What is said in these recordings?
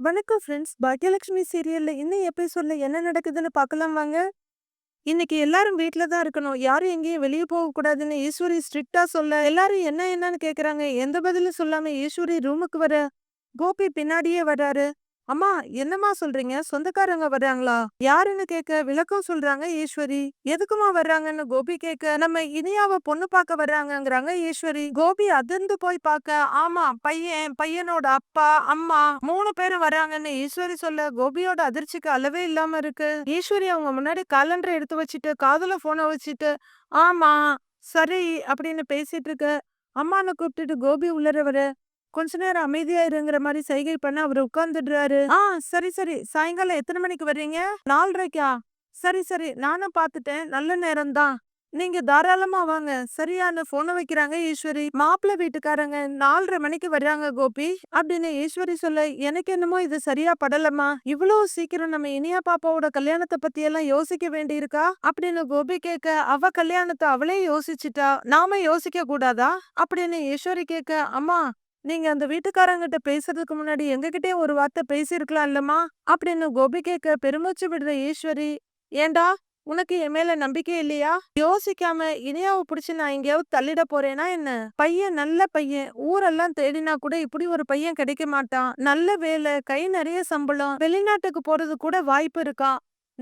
வணக்கம் ஃப்ரெண்ட்ஸ் பாக்கியலட்சுமி சீரியல்ல இன்னும் எபிசோட்ல என்ன நடக்குதுன்னு பார்க்கலாம் வாங்க. இன்னைக்கு எல்லாரும் வீட்ல தான் இருக்கணும். யாரும் எங்கேயும் வெளியே போகக்கூடாதுன்னு ஈஸ்வரி ஸ்ட்ரிக்டா சொல்ல எல்லாரும் என்ன என்னன்னு கேட்குறாங்க எந்த பதிலும் சொல்லாம ஈஸ்வரி ரூமுக்கு வர கோபி பின்னாடியே வராரு அம்மா என்னம்மா சொல்றீங்க? சொந்தக்காரங்க வர்றாங்களா? யாருன்னு கேட்க விளக்கம் சொல்றாங்க ஈஸ்வரி. எதுக்குமா வர்றாங்கன்னு கோபி கேட்க நம்ம இனியாவ பொண்ணு பார்க்க வர்றாங்கிறாங்க ஈஸ்வரி. கோபி அதிர்ந்து போய் பார்க்க ஆமா பையன் பையனோட அப்பா அம்மா மூணு பேரும் வர்றாங்கன்னு ஈஸ்வரி சொல்ல கோபியோட அதிர்ச்சிக்கு அளவே இல்லாம இருக்கு. ஈஸ்வரி அவங்க முன்னாடி காலண்டரை எடுத்து வச்சுட்டு காதுல போனை வச்சுட்டு ஆமா சரி அப்படின்னு பேசிட்டு இருக்க. அம்மான்னு கூப்பிட்டுட்டு கோபி உள்ளரவரு கொஞ்ச நேரம் அமைதியா இருங்கிற மாதிரி சைகை பண்ண அவர் உட்கார்ந்துடுறாரு. ஆ. சரி சரி. சாயங்காலம் எத்தனை மணிக்கு வர்றீங்க? நாலரைக்கா. சரி சரி. நானும் பார்த்துட்டேன் நல்ல நேரம் தான் நீங்க தாராளமா வாங்க. சரியான போனை வைக்கிறாங்க ஈஸ்வரி. மாப்பிள்ளை வீட்டுக்காரங்க நாலரை மணிக்கு வர்றாங்க கோபி. அப்படின்னு ஈஸ்வரி சொல்ல எனக்கு என்னமோ இது சரியா படலமா இவ்வளவு சீக்கிரம் நம்ம இனியா பாப்பாவோட கல்யாணத்தை பத்தி எல்லாம் யோசிக்க வேண்டியிருக்கா? அப்படின்னு கோபி கேட்க அவ கல்யாணத்தை அவளே யோசிச்சுட்டா. நாம யோசிக்க கூடாதா? அப்படின்னு ஈஸ்வரி கேட்க அம்மா நீங்க அந்த வீட்டுக்காரங்கிட்ட பேசுறதுக்கு முன்னாடி எங்ககிட்டயே ஒரு வார்த்தை பேசியிருக்கலாம் இல்லம்மா? அப்படின்னு கோபி கேட்க பெருமூச்சு விடுற ஈஸ்வரி ஏண்டா உனக்கு என் மேல நம்பிக்கை இல்லையா? யோசிக்காம இனியாவை பிடிச்சி நான் எங்கேயாவது தள்ளிட போறேனா என்ன? பையன் நல்ல பையன். ஊரெல்லாம் தேடினா கூட இப்படி ஒரு பையன் கிடைக்க மாட்டான். நல்ல வேலை கை நிறைய சம்பளம். வெளிநாட்டுக்கு போறது கூட வாய்ப்பு இருக்கா?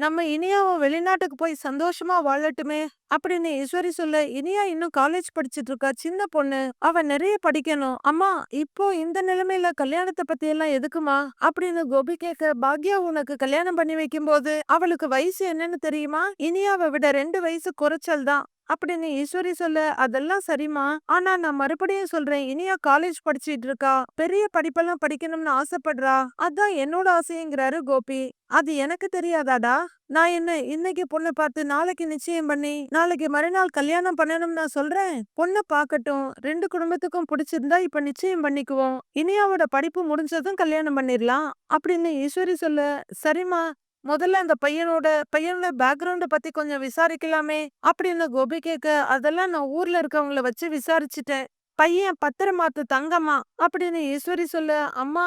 நம்ம இனியாவை வெளிநாட்டுக்கு போய் சந்தோஷமா வாழட்டுமே அப்படின்னு ஈஸ்வரி சொல்ல இனியா இன்னும் காலேஜ் படிச்சுட்டு இருக்கா? சின்ன பொண்ணு. அவ நிறைய படிக்கணும். அம்மா இப்போ இந்த நிலைமையில கல்யாணத்தை பத்தி எல்லாம் எதுக்குமா? அப்படின்னு கோபி கேட்க பாக்யா உனக்கு கல்யாணம் பண்ணி வைக்கும் போது அவளுக்கு வயசு என்னன்னு தெரியுமா? இனியாவை விட ரெண்டு வயசு குறைச்சல் தான் அப்படின்னு ஈஸ்வரி சொல்ல அதெல்லாம் சரிம்மா. ஆனா நான் மறுபடியும் சொல்றேன். இனியா காலேஜ் படிச்சிட்டு இருக்கா? பெரிய படிப்பெல்லாம் படிக்கணும்னு ஆசைப்படுறா? அதான் என்னோட ஆசைங்கிறாரு கோபி. அது எனக்கு தெரியாதாடா. நான் என்ன இன்னைக்கு பொண்ணு பார்த்து நாளைக்கு நிச்சயம் பண்ணி நாளைக்கு மறுநாள் கல்யாணம் பண்ணணும் நான் சொல்றேன்? பொண்ணு பார்க்கட்டும். ரெண்டு குடும்பத்துக்கும் பிடிச்சிருந்தா இப்ப நிச்சயம் பண்ணிக்குவோம். இனியாவோட படிப்பு முடிஞ்சதும் கல்யாணம் பண்ணிடலாம் அப்படின்னு ஈஸ்வரி சொல்ல சரிம்மா. முதல்ல அந்த பையனோட பையனோட பேக்ரவுண்டை பத்தி கொஞ்சம் விசாரிக்கலாமே அப்படின்னு கோபி கேட்க அதெல்லாம் நான் ஊர்ல இருக்கவங்கள வச்சு விசாரிச்சுட்டேன். பையன் பத்திரமாத்து தங்கம்மா அப்படின்னு ஈஸ்வரி சொல்ல அம்மா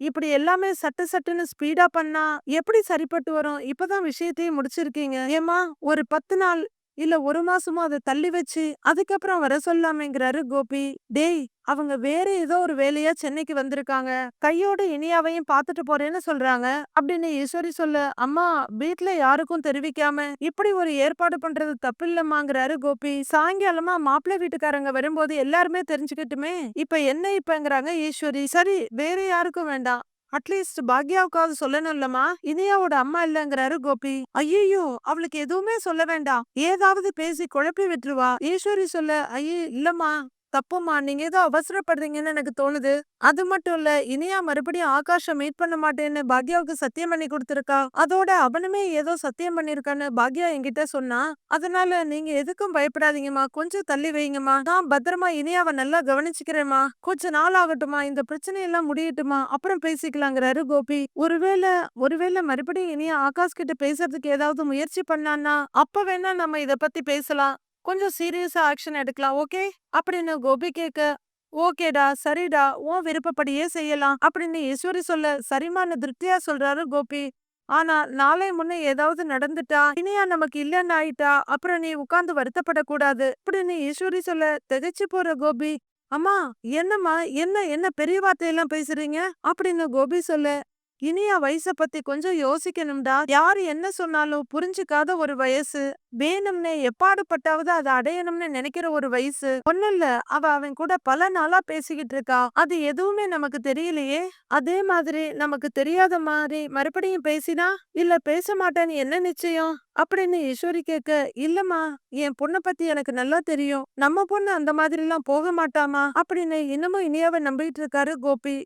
இப்படி எல்லாமே சட்டு சட்டுன்னு ஸ்பீடா பண்ணா எப்படி சரிப்பட்டு வரும்? இப்பதான் விஷயத்தையும் முடிச்சிருக்கீங்க. ஏமா ஒரு பத்து நாள் இல்ல ஒரு மாசமும் அதை தள்ளி வச்சு அதுக்கப்புறம் வர சொல்லாமேங்கிறாரு கோபி. டேய் அவங்க வேற ஏதோ ஒரு வேலையா சென்னைக்கு வந்திருக்காங்க. கையோட இனியாவையும் பாத்துட்டு போறேன்னு சொல்றாங்க. அப்படின்னு ஈஸ்வரி சொல்ல அம்மா வீட்டுல யாருக்கும் தெரிவிக்காம இப்படி ஒரு ஏற்பாடு பண்றது தப்பில்லம்மாங்கிறாரு கோபி. சாயங்காலமா மாப்பிள்ளை வீட்டுக்காரங்க வரும்போது எல்லாருமே தெரிஞ்சுக்கிட்டுமே. இப்ப என்ன இப்பங்கிறாங்க ஈஸ்வரி? சரி வேற யாருக்கும் வேண்டாம். அட்லீஸ்ட் பாக்யாவுக்காவது சொல்லணும் இல்லம்மா இனியாவோட அம்மா இல்லங்கிறாரு கோபி. ஐயோ அவளுக்கு எதுவுமே சொல்ல வேண்டாம். ஏதாவது பேசி குழப்பி விட்டுருவா. ஈஸ்வரி சொல்ல ஐயோ இல்லம்மா. தப்புமா நீங்க ஏதோ அவசரப்படுறீங்கன்னு எனக்கு தோணுது. அது மட்டும் இல்ல இனியா மறுபடியும் ஆகாஷ மீட் பண்ண மாட்டேன்னு பாக்யாவுக்கு சத்தியம் பண்ணி கொடுத்துருக்கா? அதோட அவனுமே ஏதோ சத்தியம் பண்ணிருக்கான்னு பாக்யா என்கிட்ட சொன்னா அதனால நீங்க எதுக்கும் பயப்படாதீங்கம்மா. கொஞ்சம் தள்ளி வைங்கம்மா. நான் பத்திரமா இனியாவை நல்லா கவனிச்சுக்கிறேம்மா. கொஞ்ச நாள் ஆகட்டுமா இந்த பிரச்சனை எல்லாம் முடியட்டுமா அப்புறம் பேசிக்கலாங்கிறாரு கோபி. ஒருவேளை ஒருவேளை மறுபடியும் இனியா ஆகாஷ் கிட்ட பேசுறதுக்கு ஏதாவது முயற்சி பண்ணான்னா அப்ப வேணா நம்ம இத பத்தி பேசலாம். கொஞ்சம் சீரியஸா ஆக்ஷன் எடுக்கலாம் ஓகே? அப்படின்னு கோபி கேட்க ஓகேடா சரிடா உன் விருப்பப்படியே செய்யலாம் அப்படின்னு ஈஸ்வரி சொல்ல சரிமான திருப்தியா சொல்றாரு கோபி. ஆனா நாளை முன்னே ஏதாவது நடந்துட்டா இனியா நமக்கு இல்லன்னு ஆயிட்டா அப்புறம் நீ உட்கார்ந்து வருத்தப்படக்கூடாது அப்படின்னு ஈஸ்வரி சொல்ல திகைச்சு போற கோபி. அம்மா என்னம்மா என்ன என்ன பெரிய வார்த்தையெல்லாம் பேசுறீங்க? அப்படின்னு கோபி சொல்ல இனியா வயச பத்தி கொஞ்சம் யோசிக்கணும்டா. யாரு என்ன சொன்னாலும் புரிஞ்சுக்காத ஒரு வயசு. வேணும்னே எப்பாடுபட்டாவது அதை அடையணும்னு நினைக்கிற ஒரு வயசு. ஒண்ணு இல்ல. அவ அவன் கூட பல நாளா பேசிக்கிட்டு இருக்கா. அது எதுவுமே நமக்கு தெரியலையே. அதே மாதிரி நமக்கு தெரியாத மாதிரி மறுபடியும் பேசினா இல்ல பேச மாட்டேன்னு என்ன நிச்சயம்? அப்படின்னு ஈஸ்வரி கேட்க இல்லம்மா என் பொண்ணை பத்தி எனக்கு நல்லா தெரியும். நம்ம பொண்ணு அந்த மாதிரி எல்லாம் போக மாட்டாமா? அப்படின்னு இன்னமும் இனியாவை நம்பிட்டு இருக்காரு கோபி.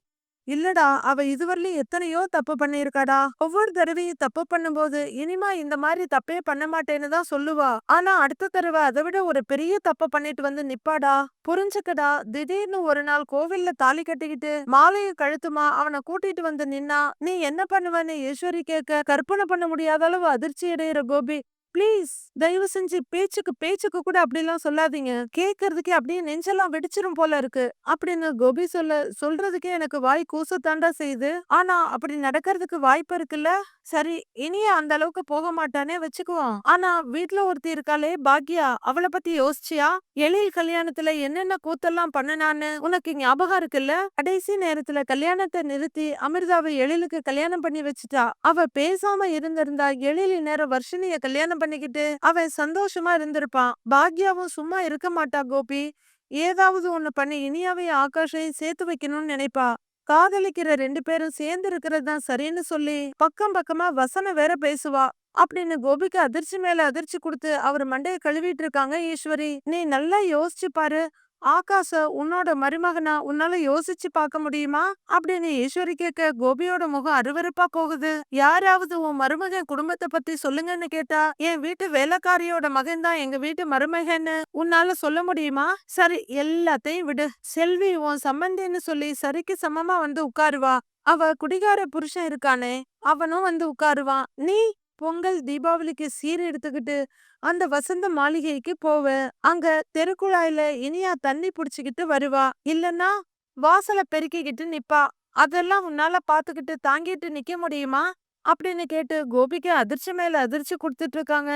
இல்லடா அவ இதுவரையிலும் எத்தனையோ தப்பு பண்ணிருக்காடா ஒவ்வொரு தடவையும் தப்பு பண்ணும்போது இனிமா இந்த மாதிரி தப்பே பண்ண மாட்டேன்னு தான் சொல்லுவா. ஆனா அடுத்த தடவை அதை விட ஒரு பெரிய தப்ப பண்ணிட்டு வந்து நிப்பாடா. புரிஞ்சுக்கடா திடீர்னு ஒரு நாள் கோவில்ல தாலி கட்டிக்கிட்டு மாலையை கழுத்துமா அவனை கூட்டிட்டு வந்து நின்னா நீ என்ன பண்ணுவன்னு ஈஸ்வரி கேட்க கற்பனை பண்ண முடியாத அளவு அதிர்ச்சி அடையிற கோபி. ப்ளீஸ் தயவு செஞ்சு பேச்சுக்கு பேச்சுக்கு கூட அப்படிலாம் சொல்லாதீங்க. கேக்குறதுக்கே அப்படியே நெஞ்செல்லாம் வெடிச்சிரும் போல இருக்கு. அப்படின்னு கோபி சொல்ல சொல்றதுக்கே எனக்கு வாய் கூசத்தாண்டா செய்யுது. ஆனா அப்படி நடக்கிறதுக்கு வாய்ப்பு இருக்குல்ல? சரி இனிய அந்த அளவுக்கு போக மாட்டானே வச்சுக்குவோம். ஆனா வீட்டுல ஒருத்தி இருக்காளே பாக்யா அவளை பத்தி யோசிச்சியா? எழில் கல்யாணத்துல என்னென்ன கூத்தெல்லாம் பண்ணனான்னு உனக்கு ஞாபகம் இருக்குல்ல? கடைசி நேரத்துல கல்யாணத்தை நிறுத்தி அமிர்தாவை எழிலுக்கு கல்யாணம் பண்ணி வச்சுட்டா. அவ பேசாம இருந்திருந்தா எழில் நேரம் வருஷனிய கல்யாணம் பண்ணிக்கிட்டு அவன் சந்தோஷமா இருந்திருப்பான். பாக்யாவும் சும்மா இருக்க மாட்டா கோபி. ஏதாவது ஒண்ணு பண்ணி இனியாவே ஆகாஷையும் சேர்த்து வைக்கணும்னு நினைப்பா. காதலிக்கிற ரெண்டு பேரும் சேர்ந்து இருக்கிறது தான் சரின்னு சொல்லி பக்கம் பக்கமா வசனம் வேற பேசுவா. அப்படின்னு கோபிக்கு அதிர்ச்சி மேல அதிர்ச்சி கொடுத்து அவர் மண்டைய கழுவிட்டு இருக்காங்க ஈஸ்வரி. நீ நல்லா யோசிச்சு பாரு. ஆகாஷ உன்னோட மருமகனா உன்னால யோசிச்சு பார்க்க முடியுமா? அப்படின்னு ஈஸ்வரி கேட்க கோபியோட முகம் அருவருப்பா போகுது. யாராவது உன் மருமகன் குடும்பத்தை பத்தி சொல்லுங்கன்னு கேட்டா என் வீட்டு வேலைக்காரியோட மகன் தான் எங்க வீட்டு மருமகன்னு உன்னால சொல்ல முடியுமா? சரி எல்லாத்தையும் விடு. செல்வி உன் சம்பந்தின்னு சொல்லி சரிக்கு சமமா வந்து உட்காருவா. அவ குடிகார புருஷன் இருக்கானே அவனும் வந்து உட்காருவான். நீ பொங்கல் தீபாவளிக்கு சீர் எடுத்துக்கிட்டு அந்த வசந்த மாளிகைக்கு போவேன். அங்க தெருக்குழாயில இனியா தண்ணி புடிச்சுக்கிட்டு வருவா. இல்லன்னா வாசல பெருக்கிக்கிட்டு நிப்பா. அதெல்லாம் உன்னால பாத்துக்கிட்டு தாங்கிட்டு நிக்க முடியுமா? அப்படின்னு கேட்டு கோபிக்கு அதிர்ச்சி மேல அதிர்ச்சி கொடுத்துட்டு இருக்காங்க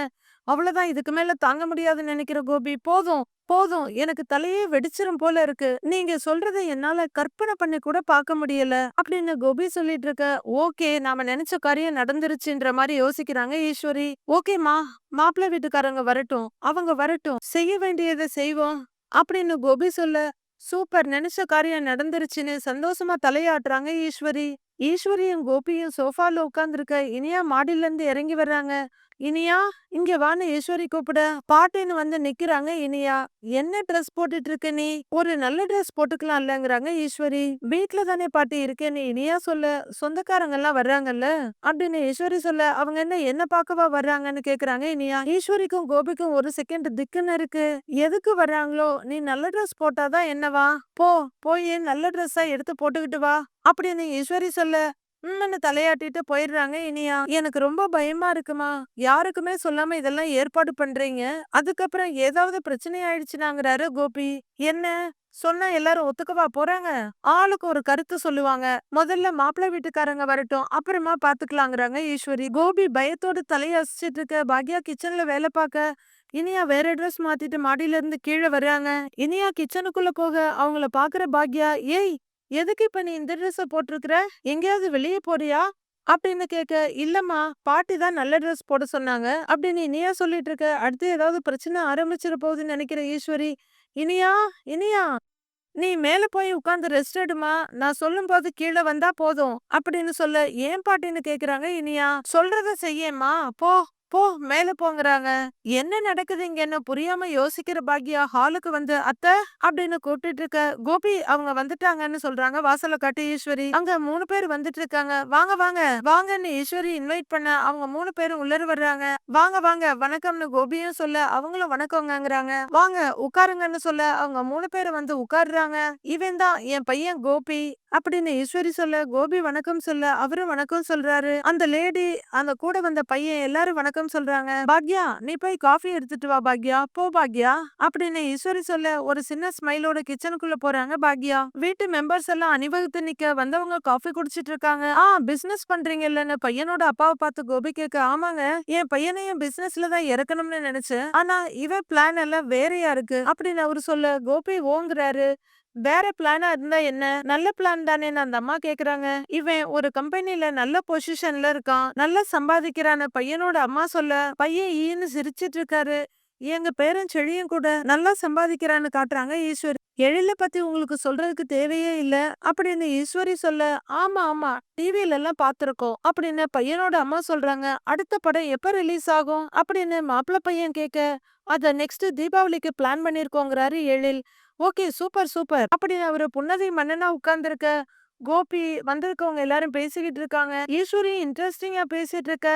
அவ்வளவுதான் இதுக்கு மேல தாங்க முடியாதுன்னு நினைக்கிற கோபி போதும் போதும் எனக்கு தலையே வெடிச்சிரும் போல இருக்கு. நீங்க சொல்றதை என்னால கற்பனை பண்ணி கூட பார்க்க முடியல அப்படின்னு கோபி சொல்லிட்டு இருக்க ஓகே நாம நினைச்ச காரியம் நடந்துருச்சுன்ற மாதிரி யோசிக்கிறாங்க ஈஸ்வரி. ஓகேமா மாப்பிள்ளை வீட்டுக்காரங்க வரட்டும் அவங்க வரட்டும் செய்ய வேண்டியதை செய்வோம் அப்படின்னு கோபி சொல்ல. சூப்பர். நினைச்ச காரியம் நடந்துருச்சுன்னு சந்தோஷமா தலையாட்டுறாங்க ஈஸ்வரி. ஈஸ்வரியும் கோபியும் சோஃபால உட்காந்துருக்க இனியா மாடியில இருந்து இறங்கி வர்றாங்க. இனியா இங்க வான்னு ஈஸ்வரி கூப்பிட. பாட்டின்னு வந்து நிக்கிறாங்க இனியா. என்ன ட்ரெஸ் போட்டுட்டு இருக்க நீ? ஒரு நல்ல ட்ரெஸ் போட்டுக்கலாம் இல்லங்கிறாங்க ஈஸ்வரி வீட்டுல தானே பாட்டி இருக்கேன்னு இனியா சொல்ல. சொந்தக்காரங்க எல்லாம் வர்றாங்கல்ல? அப்படின்னு ஈஸ்வரி சொல்ல அவங்க என்ன என்ன பார்க்கவா வர்றாங்கன்னு கேக்குறாங்க இனியா. ஈஸ்வரிக்கும் கோபிக்கும் ஒரு செகண்ட் திக்குன்னு இருக்கு. எதுக்கு வர்றாங்களோ? நீ நல்ல ட்ரெஸ் போட்டாதான் என்னவா? போ போய் நல்ல ட்ரெஸ்ஸா எடுத்து போட்டுக்கிட்டு வா. அப்படின்னு ஈஸ்வரி சொல்ல. உம்னு தலையாட்டிட்டு போயிடுறாங்க. இனியா எனக்கு ரொம்ப பயமா இருக்குமா? யாருக்குமே சொல்லாம இதெல்லாம் ஏற்பாடு பண்றீங்க? அதுக்கப்புறம் ஏதாவது பிரச்சனை ஆயிடுச்சுனாங்கிறாரு கோபி. என்ன? சொன்னா எல்லாரும் ஒத்துக்கவா போறாங்க? ஆளுக்கு ஒரு கருத்து சொல்லுவாங்க. முதல்ல மாப்பிள்ளை வீட்டுக்காரங்க வரட்டும் அப்புறமா பாத்துக்கலாங்கிறாங்க ஈஸ்வரி. கோபி பயத்தோட தலையசிச்சிட்டு இருக்க பாக்யா கிச்சன்ல வேலை பார்க்க இனியா வேற ட்ரெஸ் மாத்திட்டு மாடியில இருந்து கீழே வர்றாங்க. இனியா கிச்சனுக்குள்ள போக அவங்கள பாக்குற பாக்யா ஏய் எதுக்கு இப்ப நீ இந்த ட்ரெஸ் போட்டிருக்கிற? எங்கேயாவது வெளியே போறியா? அப்படின்னு கேட்க இல்லம்மா பாட்டி தான் நல்ல ட்ரெஸ் போட சொன்னாங்க. அப்படின்னு இனியா சொல்லிட்டு இருக்க அடுத்து ஏதாவது பிரச்சனை ஆரம்பிச்சிட போகுதுன்னு நினைக்கிற ஈஸ்வரி. இனியா இனியா நீ மேல போய் உட்காந்து ரெஸ்ட் எடுமா நான் சொல்லும் போது கீழே வந்தா போதும். அப்படின்னு சொல்ல ஏன் பாட்டின்னு கேக்குறாங்க இனியா? சொல்றத செய்யேம்மா. போ. போ மேல போங்கிறாங்க. என்ன நடக்குது இங்கன்னு புரியாம யோசிக்கிற பாக்யா ஹாலுக்கு வந்து அத்த அப்படின்னு கூப்பிட்டு இருக்க கோபி அவங்க வந்துட்டாங்கன்னு சொல்றாங்க. வாசல காட்டி ஈஸ்வரி. அங்க மூணு பேர் வந்துட்டு இருக்காங்க. வாங்க வாங்க. வாங்கன்னு ஈஸ்வரி இன்வைட் பண்ண அவங்க மூணு பேரும் உள்ளர வர்றாங்க. வாங்க வாங்க. வணக்கம்னு கோபியும் சொல்ல அவங்களும் வணக்கங்கிறாங்க வாங்க உட்காருங்கன்னு சொல்ல அவங்க மூணு பேரும் வந்து உட்காருறாங்க. இவன் தான் என் பையன் கோபி. அப்படின்னு ஈஸ்வரி சொல்ல கோபி வணக்கம் சொல்ல அவரும் வணக்கம் சொல்றாரு. அந்த லேடி அந்த கூட வந்த பையன் எல்லாரும் வணக்கம் சொல்றாங்க. பாக்யா நீ போய் காஃபி எடுத்துட்டு வா பாக்யா போ பாக்யா அப்படின்னு ஈஸ்வரி சொல்ல ஒரு சின்ன ஸ்மைலோட கிச்சனுக்குள்ள போறாங்க பாக்யா. வீட்டு மெம்பர்ஸ் எல்லாம் அணிவகுத்து நிக்க வந்தவங்க காஃபி குடிச்சிட்டு இருக்காங்க. ஆ பிசினஸ் பண்றீங்க இல்லன்னு பையனோட அப்பாவை பார்த்து கோபி கேட்க ஆமாங்க என் பையனையும் பிசினஸ்ல தான் இறக்கணும்னு நினைச்சேன். ஆனா இவ பிளான் எல்லாம் வேறையா இருக்கு அப்படின்னு அவரு சொல்ல கோபி ஓங்குறாரு. வேற பிளானா இருந்தா என்ன? நல்ல பிளான் தானே அந்த அம்மா கேக்குறாங்க. இவன் ஒரு கம்பெனில நல்ல பொசிஷன்ல இருக்கான். நல்லா சம்பாதிக்கிறான பையனோட அம்மா சொல்ல பையன் ஈன்னு சிரிச்சிட்டு இருக்காரு. எங்க பேரன் செழியும் கூட நல்லா சம்பாதிக்கிறான்னு காட்டுறாங்க ஈஸ்வரி. எழில பத்தி உங்களுக்கு சொல்றதுக்கு தேவையே இல்ல அப்படின்னு ஈஸ்வரி சொல்ல ஆமா ஆமா. டிவியில எல்லாம் பாத்திருக்கோம் அப்படின்னு பையனோட அம்மா சொல்றாங்க. அடுத்த படம் எப்ப ரிலீஸ் ஆகும்? அப்படின்னு மாப்பிள்ள பையன் கேட்க அத நெக்ஸ்ட் தீபாவளிக்கு பிளான் பண்ணிருக்கோங்கிறாரு எழில். Okay super super. அப்படின்னு அவரு புன்னகை மன்னனா உட்கார்ந்துருக்க கோபி வந்திருக்கவங்க எல்லாரும் பேசிக்கிட்டு இருக்காங்க. ஈஸ்வரி இன்ட்ரெஸ்டிங்கா பேசிட்டு இருக்க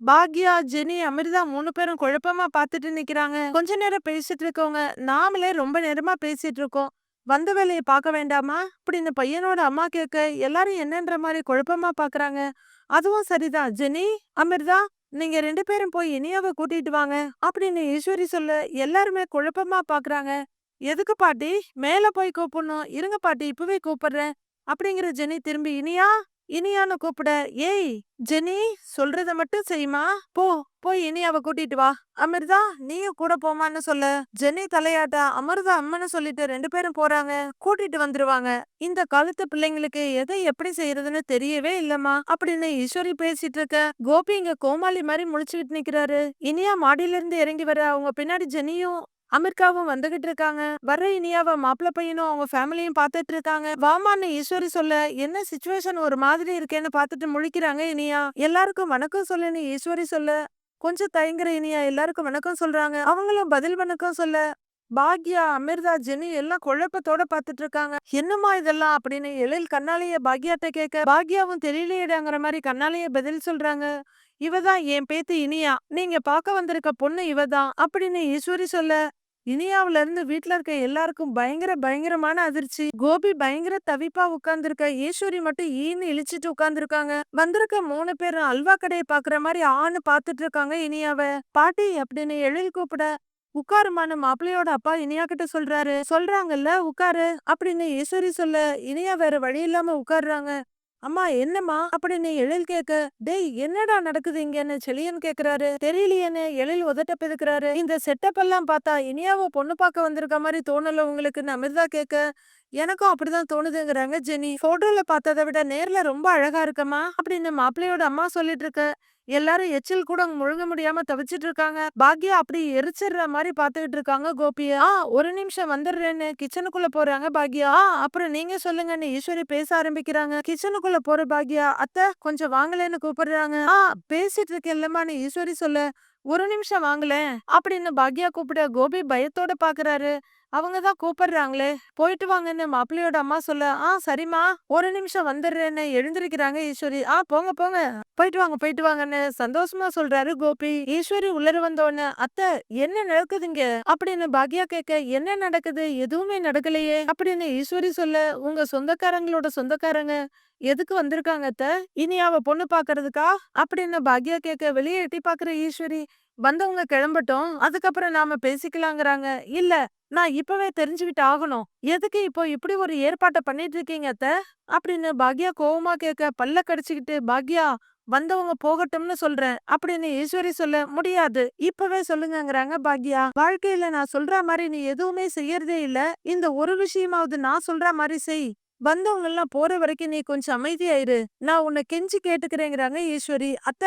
பாக்யா ஜெனி அமிர்தா மூணு பேரும் குழப்பமா பாத்துட்டு நிக்கிறாங்க. கொஞ்ச நேரம் பேசிட்டு இருக்கவங்க நாமளே ரொம்ப நேரமா பேசிட்டு இருக்கோம். வந்த வேலையை பார்க்க வேண்டாமா? அப்படின்னு பையனோட அம்மா கேட்க எல்லாரும் என்னன்ற மாதிரி குழப்பமா பாக்குறாங்க அதுவும் சரிதான். ஜெனி அமிர்தா நீங்க ரெண்டு பேரும் போய் இனியாவை கூட்டிட்டு வாங்க அப்படின்னு ஈஸ்வரி சொல்ல எல்லாருமே குழப்பமா பாக்குறாங்க எதுக்கு பாட்டி? மேல போய் கூப்பிடணும். இருங்க பாட்டி இப்பவே கூப்பிடுறேன். அப்படிங்கிற ஜெனி திரும்பி இனியா இனியான்னு கூப்பிட ஏய் ஜெனி சொல்றத மட்டும் செய்யுமா? போ போய் இனியாவை கூட்டிட்டு வா. அமிர்தா நீயும் கூட போமான்னு சொல்ல. ஜெனி தலையாட்ட அமிர்தா அம்மன்னு சொல்லிட்டு ரெண்டு பேரும் போறாங்க. கூட்டிட்டு வந்துருவாங்க. இந்த காலத்து பிள்ளைங்களுக்கு எதை எப்படி செய்யறதுன்னு தெரியவே இல்லம்மா. அப்படின்னு ஈஸ்வரி பேசிட்டு இருக்க கோபி இங்க கோமாளி மாதிரி முழிச்சுக்கிட்டு நிக்கிறாரு. இனியா மாடியில இருந்து இறங்கி வர அவங்க பின்னாடி ஜெனியும் அமெரிக்காவும் வந்துகிட்டு இருக்காங்க. வர்ற இனியாவ மாப்பிள்ள பையனும் அவங்க ஃபேமிலியும் பார்த்துட்டு இருக்காங்க. வாமான்னு ஈஸ்வரி சொல்ல என்ன சுச்சுவேஷன் ஒரு மாதிரி இருக்கேன்னு பார்த்துட்டு முழிக்கிறாங்க இனியா. எல்லாருக்கும் வணக்கம் சொல்லுன்னு ஈஸ்வரி சொல்ல கொஞ்சம் தயங்குற இனியா. எல்லாருக்கும் வணக்கம் சொல்றாங்க. அவங்களும் பதில் வணக்கம் சொல்ல பாக்யா அமிர்தா ஜெனி எல்லாம் குழப்பத்தோட பாத்துட்டு இருக்காங்க. என்னம்மா இதெல்லாம்? அப்படின்னு எழில் கண்ணாலேயே பாக்யாட்ட கேட்க பாக்யாவும் தெரியலையிடங்கிற மாதிரி கண்ணாலேயே பதில் சொல்றாங்க. இவதான் என் பேத்து இனியா. நீங்க பார்க்க வந்திருக்க பொண்ணு இவதான் அப்படின்னு ஈஸ்வரி சொல்ல இனியாவுல இருந்து வீட்ல இருக்க எல்லாருக்கும் பயங்கர பயங்கரமான அதிர்ச்சி. கோபி பயங்கர தவிப்பா உட்கார்ந்துருக்க. ஈஸ்வரி மட்டும் ஈன்னு இழிச்சிட்டு உட்கார்ந்துருக்காங்க. வந்திருக்க மூணு பேரும் அல்வா கடையை பாக்குற மாதிரி ஆன்னு பாத்துட்டு இருக்காங்க இனியாவ. பாட்டி அப்படின்னு எழுதி கூப்பிட உட்காருமான மாப்பிள்ளையோட அப்பா இனியா கிட்ட சொல்றாரு. சொல்றாங்கல்ல உட்காரு அப்படின்னு ஈஸ்வரி சொல்ல இனியா வேற வழி இல்லாம உட்காருறாங்க. அம்மா என்னம்மா? அப்படின்னு எழில் கேட்க டேய் என்னடா நடக்குது இங்கன்னு செழியன் கேக்குறாரு. தெரியலையேன்னு எழில் உதட்ட பெதுக்குறாரு. இந்த செட்டப் எல்லாம் பார்த்தா இனியாவ பொண்ணு பார்க்க வந்திருக்க மாதிரி தோணல உங்களுக்கு. அமிர்தா கேட்க எனக்கும் அப்படிதான் தோணுதுங்கிறாங்க ஜெனி. போட்டோல பார்த்ததை விட நேர்ல ரொம்ப அழகா இருக்கமா அப்படின்னு மாப்பிள்ளையோட அம்மா சொல்லிட்டு இருக்க எல்லாரும் எச்சில் கூட முழுங்க முடியாம தவிச்சிட்டு இருக்காங்க பாக்யா அப்படி எரிச்சிடுற மாதிரி பாத்துக்கிட்டு இருக்காங்க கோபிய ஆ ஒரு நிமிஷம் வந்துடுறேன்னு கிச்சனுக்குள்ள போறாங்க பாக்யா. ஆ அப்புறம் நீங்க சொல்லுங்கன்னு ஈஸ்வரி பேச ஆரம்பிக்கிறாங்க. கிச்சனுக்குள்ள போற பாக்யா அத்தை கொஞ்சம் வாங்கலன்னு கூப்பிடுறாங்க. ஆ பேசிட்டு இருக்கேன்லமான்னு ஈஸ்வரி சொல்ல. ஒரு நிமிஷம் வாங்கலேன் அப்படின்னு பாக்யா கூப்பிட கோபி பயத்தோட பாக்குறாரு. அவங்க தான் கூப்பிடுறாங்களே போயிட்டு வாங்கன்னு மாப்பிள்ளையோட அம்மா சொல்ல ஆ சரிம்மா ஒரு நிமிஷம் வந்துடுறேன்னு எழுந்திருக்கிறாங்க ஈஸ்வரி. ஆ போங்க போங்க. போயிட்டு வாங்க போயிட்டு வாங்கன்னு சந்தோஷமா சொல்றாரு கோபி. ஈஸ்வரி உள்ளர வந்தோன்னு அத்தை என்ன நடக்குதுங்க? அப்படின்னு பாக்யா கேட்க என்ன நடக்குது? எதுவுமே நடக்கலையே. அப்படின்னு ஈஸ்வரி சொல்ல உங்க சொந்தக்காரங்களோட சொந்தக்காரங்க எதுக்கு வந்திருக்காங்க அத்த? இனி அவ பொண்ணு பாக்குறதுக்கா? அப்படின்னு பாக்யா கேட்க வெளியே எட்டி பாக்குற ஈஸ்வரி வந்தவங்க கிளம்பட்டும் அதுக்கப்புறம் நாம பேசிக்கலாங்கிறாங்க. இல்ல நான் இப்பவே தெரிஞ்சுக்கிட்டு ஆகணும். எதுக்கு இப்போ இப்படி ஒரு ஏற்பாட்டை பண்ணிட்டு இருக்கீங்க அத்த? அப்படின்னு பாக்யா கோவமா கேட்க பல்ல கடிச்சுக்கிட்டு பாக்யா வந்தவங்க போகட்டும்னு சொல்றேன். அப்படின்னு ஈஸ்வரி சொல்ல முடியாது. இப்பவே சொல்லுங்கங்கறாங்க பாக்யா. வாழ்க்கையில நான் சொல்ற மாதிரி நீ எதுவுமே செய்யறதே இல்ல. இந்த ஒரு விஷயமாவது நான் சொல்ற மாதிரி செய். வந்தவங்க எல்லாம் போற வரைக்கும் நீ கொஞ்சம் அமைதியாயிரு நான் உன்னை கெஞ்சி கேட்டுக்கிறேங்கிறாங்க ஈஸ்வரி அத்த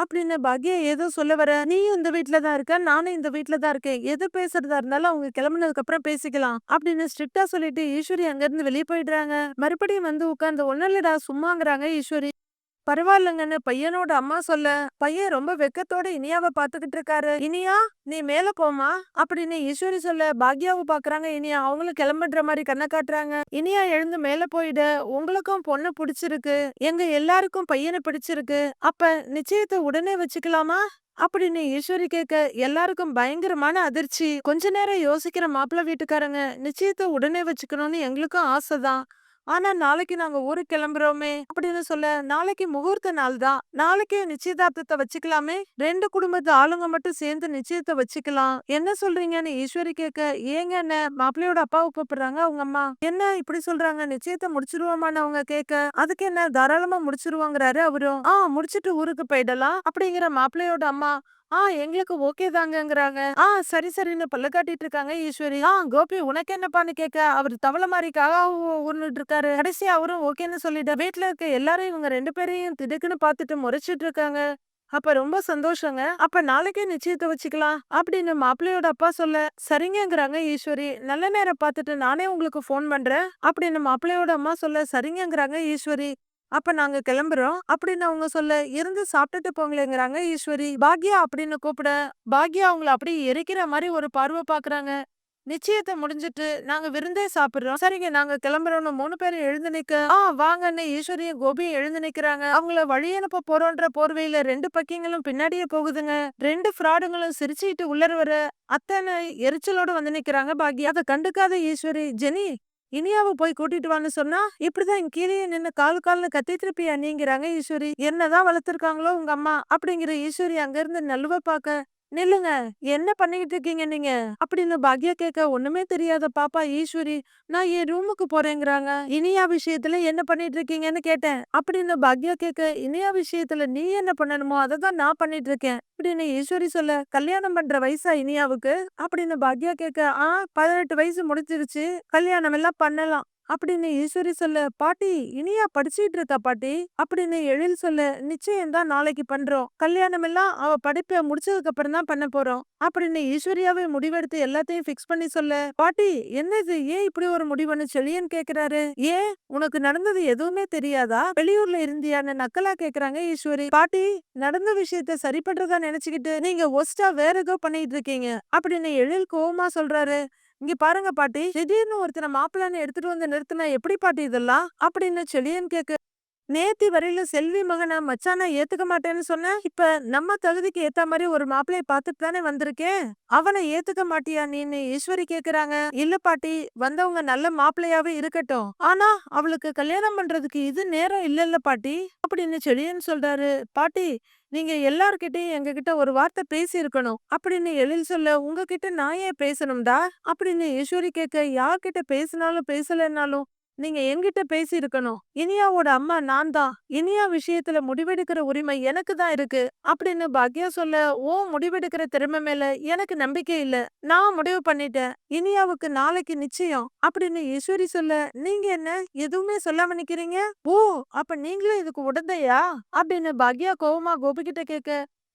அப்படின்னு பாக்யா ஏதோ சொல்ல வர நீயும் இந்த வீட்டுல தான் இருக்க நானும் இந்த வீட்டுல தான் இருக்கேன். எது பேசுறதா இருந்தாலும் அவங்க கிளம்புனதுக்கு அப்புறம் பேசிக்கலாம் அப்படின்னு ஸ்ட்ரிக்டா சொல்லிட்டு ஈஸ்வரி அங்க இருந்து வெளியே போயிடுறாங்க. மறுபடியும் வந்து உட்கார்ந்து ஒன்னும் இல்லடா சும்மாங்கிறாங்க ஈஸ்வரி. பரவாயில்லங்கன்னு பையனோட அம்மா சொல்ல பையன் ரொம்ப வெக்கத்தோட இனியாவை பாத்துக்கிட்டு இருக்காரு. இனியா நீ மேல போமா அப்படின்னு ஈஸ்வரி சொல்ல பாக்யாவை பாக்குறாங்க இனியா. அவங்களும் கிளம்புன்ற மாதிரி கண்ணை காட்டுறாங்க. இனியா எழுந்து மேல போயிட. உங்களுக்கும் பொண்ணு பிடிச்சிருக்கு. எங்க எல்லாருக்கும் பையனை பிடிச்சிருக்கு. அப்ப நிச்சயத்தை உடனே வச்சுக்கலாமா? அப்படின்னு ஈஸ்வரி கேட்க எல்லாருக்கும் பயங்கரமான அதிர்ச்சி. கொஞ்ச நேரம் யோசிக்கிற மாப்பிள்ள வீட்டுக்காரங்க. நிச்சயத்தை உடனே வச்சுக்கணும்னு எங்களுக்கும் ஆசைதான் ஆனா நாளைக்கு நாங்க ஊருக்கு கிளம்புறோமே அப்படின்னு சொல்ல நாளைக்கு முகூர்த்த நாள் தான். நாளைக்கே நிச்சயதார்த்தத்தை வச்சுக்கலாமே. ரெண்டு குடும்பத்து ஆளுங்க மட்டும் சேர்ந்து நிச்சயத்தை வச்சுக்கலாம். என்ன சொல்றீங்கன்னு ஈஸ்வரி கேட்க ஏங்க என்ன மாப்பிள்ளையோட அப்பாவை கூப்பிடுறாங்க அவங்க அம்மா? என்ன இப்படி சொல்றாங்க? நிச்சயத்தை முடிச்சிருவோமான்னு அவங்க கேட்க அதுக்கு என்ன தாராளமா முடிச்சிருவாங்கிறாரு அவரும். ஆஹ் முடிச்சிட்டு ஊருக்கு போயிடலாம். அப்படிங்கிற மாப்பிள்ளையோட அம்மா ஆ எங்களுக்கு ஓகே தாங்கங்கறாங்க. ஆ சரி சரின்னு பல்ல காட்டிட்டு இருக்காங்க ஈஸ்வரி. ஆ கோபி உனக்கு என்னப்பான்னு கேட்க அவர் தவளை மாதிரி காகா ஊர்னுட்டு இருக்காரு. கடைசி அவரும் ஓகேன்னு சொல்லிட்டு வீட்டுல இருக்க எல்லாரும் இவங்க ரெண்டு பேரையும் திடுக்குன்னு பாத்துட்டு முறைச்சிட்டு இருக்காங்க. அப்ப ரொம்ப சந்தோஷங்க. அப்ப நாளைக்கே நிச்சயத்தை வச்சுக்கலாம் அப்படின்னு மாப்பிள்ளையோட அப்பா சொல்ல சரிங்கங்கிறாங்க ஈஸ்வரி. நல்ல நேரம் பார்த்துட்டு நானே உங்களுக்கு ஃபோன் பண்றேன் அப்படின்னு மாப்பிள்ளையோட அம்மா சொல்ல சரிங்கங்கிறாங்க ஈஸ்வரி. அப்ப நாங்க கிளம்புறோம். அப்படின்னு அவங்க சொல்ல இருந்து சாப்பிட்டுட்டு போங்களேங்கிறாங்க ஈஸ்வரி. பாக்யா அப்படின்னு கூப்பிட பாக்யா அவங்கள அப்படியே எரிக்கிற மாதிரி ஒரு பார்வை பாக்குறாங்க. நிச்சயத்தை முடிஞ்சிட்டு நாங்க விருந்தே சாப்பிடுறோம். சரிங்க நாங்க கிளம்புறோம்னு மூணு பேரும் எழுந்து நிக்க ஆ வாங்கன்னு ஈஸ்வரியும் கோபியும் எழுந்து நிக்கிறாங்க. அவங்கள வழி அனுப்ப போறோன்ற போர்வையில ரெண்டு பக்கிங்களும் பின்னாடியே போகுதுங்க. ரெண்டு ஃப்ராடுங்களும் சிரிச்சுட்டு உள்ளர வர அத்தனை எரிச்சலோட வந்து நிக்கிறாங்க பாக்யா. அதை கண்டுக்காத ஈஸ்வரி ஜெனி இனியாவை போய் கூட்டிட்டு வான்னு சொன்னா இப்படிதான் இங்க கீழே நின்று கால் கால்னு கத்தி இருப்பியா நீங்கிறாங்க ஈஸ்வரி? என்னதான் வளர்த்துருக்காங்களோ உங்க அம்மா? அப்படிங்கிற ஈஸ்வரி அங்கிருந்து நழுவ பாக்க நில்லுங்க. என்ன பண்ணிக்கிட்டு இருக்கீங்க நீங்க? அப்படின்னு பாக்யா கேட்க ஒண்ணுமே தெரியாத பாப்பா ஈஸ்வரி நான் என் ரூமுக்கு போறேங்கிறாங்க. இனியா விஷயத்துல என்ன பண்ணிட்டு இருக்கீங்கன்னு கேட்டேன். அப்படின்னு பாக்யா கேட்க இனியா விஷயத்துல நீ என்ன பண்ணணுமோ அதை தான் நான் பண்ணிட்டு இருக்கேன். அப்படின்னு ஈஸ்வரி சொல்ல கல்யாணம் பண்ற வயசா இனியாவுக்கு? அப்படின்னு பாக்யா கேட்க ஆ பதினெட்டு வயசு முடிச்சிருச்சு கல்யாணம் எல்லாம் பண்ணலாம். அப்படின்னு ஈஸ்வரி சொல்ல பாட்டி இனியா படிச்சிட்டு இருக்கா பாட்டி? அப்படின்னு எழில் சொல்ல நிச்சயம் தான் நாளைக்கு பண்றோம். கல்யாணம் எல்லாம் அவ படிப்பை முடிச்சதுக்கு அப்புறம் தான் பண்ண போறோம். அப்படின்னு ஈஸ்வரியாவே முடிவெடுத்து எல்லாத்தையும் ஃபிக்ஸ் பண்ணி சொல்ல பாட்டி என்னது ஏன் இப்படி ஒரு முடிவுன்னு செழியன் கேக்குறாரு? ஏன்? உனக்கு நடந்தது எதுவுமே தெரியாதா? வெளியூர்ல இருந்தியான்னு நக்கலா கேக்குறாங்க ஈஸ்வரி. பாட்டி நடந்த விஷயத்த சரி பண்றதா நினைச்சுக்கிட்டு நீங்க ஒஸ்டா வேற ஏதோ பண்ணிட்டு இருக்கீங்க. அப்படின்னு எழில் கோவமா சொல்றாரு. இங்க பாருங்க பாட்டி திடீர்னு ஒருத்தனை மாப்பிள்ளைன்னு எடுத்துட்டு வந்து நிறுத்தினா எப்படி பாட்டி இதெல்லாம்? அப்படின்னு செழியன் கேக்கு நேத்தி வரையில செல்வி மகனை மச்சானா ஏத்துக்க மாட்டேன்னு சொன்ன இப்ப நம்ம தகுதிக்கு ஏத்த மாதிரி ஒரு மாப்பிளைய பாத்துட்டு தானே வந்திருக்கேன் அவனை ஏத்துக்க மாட்டியா நீன்னு ஈஸ்வரி கேக்குறாங்க. இல்ல பாட்டி வந்தவங்க நல்ல மாப்பிள்ளையாவே இருக்கட்டும். ஆனா அவளுக்கு கல்யாணம் பண்றதுக்கு இது நேரம் இல்ல பாட்டி. அப்படின்னு செடியன்னு சொல்றாரு. பாட்டி நீங்க எல்லார்கிட்டயும் எங்ககிட்ட ஒரு வார்த்தை பேசி இருக்கணும் அப்படின்னு எழில் சொல்ல உங்ககிட்ட நான் ஏன் பேசணும்டா? அப்படின்னு ஈஸ்வரி கேட்க யார்கிட்ட பேசினாலும் பேசலனாலும் நீங்க என்கிட்ட பேசி இருக்கணும் இனியாவோட அம்மா நான் தான். இனியா விஷயத்துல முடிவெடுக்கிற உரிமை எனக்கு தான் இருக்கு. அப்படின்னு பாக்யா சொல்ல ஓ முடிவெடுக்கிற திறமை மேல எனக்கு நம்பிக்கை இல்ல. நான் முடிவு பண்ணிட்டேன். இனியாவுக்கு நாளைக்கு நிச்சயம். அப்படின்னு ஈஸ்வரி சொல்ல நீங்க என்ன? எதுவுமே சொல்லாம நிக்கிறீங்க? ஓ அப்ப நீங்களும் இதுக்கு உடந்தையா? அப்படின்னு பாக்யா கோவமா கோபி கிட்ட கேக்க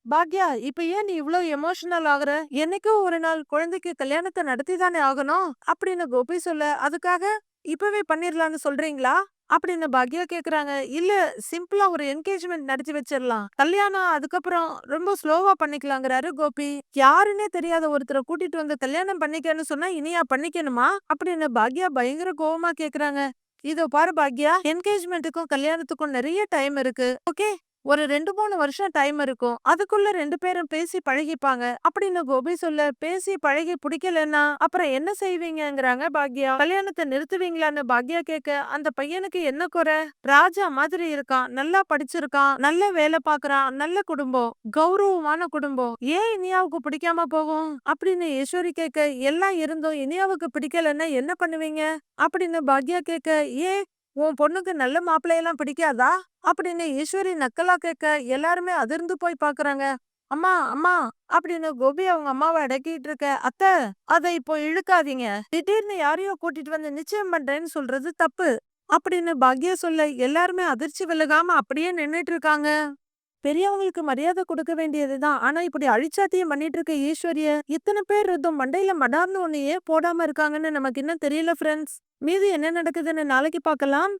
பாக்யா இப்ப ஏன் நீ இவ்ளோ எமோஷனல் ஆகுற? என்னைக்கோ ஒரு நாள் குழந்தைக்கு கல்யாணத்தை நடத்தி தானே ஆகணும்? அப்படின்னு கோபி சொல்ல அதுக்காக இப்பவே பண்ணிரலாம்னு சொல்றீங்களா? அப்படின்னு பாக்யா கேக்குறாங்க. இல்ல சிம்பிளா ஒரு என்கேஜ்மெண்ட் நடத்தி வச்சிடலாம் கல்யாணம் அதுக்கப்புறம் ரொம்ப ஸ்லோவா பண்ணிக்கலாங்கிறாரு கோபி. யாருன்னே தெரியாத ஒருத்தரை கூட்டிட்டு வந்து கல்யாணம் பண்ணிக்கன்னு சொன்னா இனியா பண்ணிக்கணுமா? அப்படின்னு பாக்யா பயங்கர கோவமா கேக்குறாங்க. இதோ பாரு பாக்யா என்கேஜ்மெண்ட்டுக்கும் கல்யாணத்துக்கும் நிறைய டைம் இருக்கு. ஓகே? ஒரு ரெண்டு மூணு வருஷம் டைம் இருக்கும். அதுக்குள்ள ரெண்டு பேரும் பேசி பழகிப்பாங்க. அப்படின்னு கோபி சொல்ல பேசி பழகி பிடிக்கலன்னா அப்புறம் என்ன செய்வீங்கிறாங்க பாக்யா? கல்யாணத்தை நிறுத்துவீங்களான்னு பாக்யா கேட்க அந்த பையனுக்கு என்ன குறை? ராஜா மாதிரி இருக்கான் நல்லா படிச்சிருக்கான் நல்ல வேலை பாக்குறான் நல்ல குடும்பம் கௌரவமான குடும்பம். ஏன் இனியாவுக்கு பிடிக்காம போகும்? அப்படின்னு ஈஸ்வரி கேட்க எல்லாம் இருந்தும் இனியாவுக்கு பிடிக்கலன்னா என்ன பண்ணுவீங்க? அப்படின்னு பாக்யா கேட்க ஏன் உன் பொண்ணுக்கு நல்ல மாப்பிள்ளையெல்லாம் பிடிக்காதா? அப்படின்னு ஈஸ்வரி நக்கலா கேட்க எல்லாருமே அதிர்ந்து போய் பாக்குறாங்க. அம்மா அம்மா அப்படின்னு கோபி அவங்க அம்மாவை அடக்கிட்டு இருக்க அத்தை அதை இப்போ இழுக்காதீங்க. திடீர்னு யாரையோ கூட்டிட்டு வந்து நிச்சயம் பண்றேன்னு சொல்றது தப்பு. அப்படின்னு பாக்யா சொல்ல எல்லாருமே அதிர்ச்சி விலகாம அப்படியே நின்னுட்டு இருக்காங்க. பெரியவங்களுக்கு மரியாதை கொடுக்க வேண்டியதுதான் ஆனா இப்படி அழிச்சாத்தியம் பண்ணிட்டு இருக்க ஈஸ்வரிய இத்தனை பேர் இருந்தும் மண்டையில மடார்னு ஒண்ணு ஏன் போடாம இருக்காங்கன்னு நமக்கு இன்னும் தெரியல ஃப்ரெண்ட்ஸ் மீது என்ன நடக்குதுன்னு நாளைக்கு பார்க்கலாம்.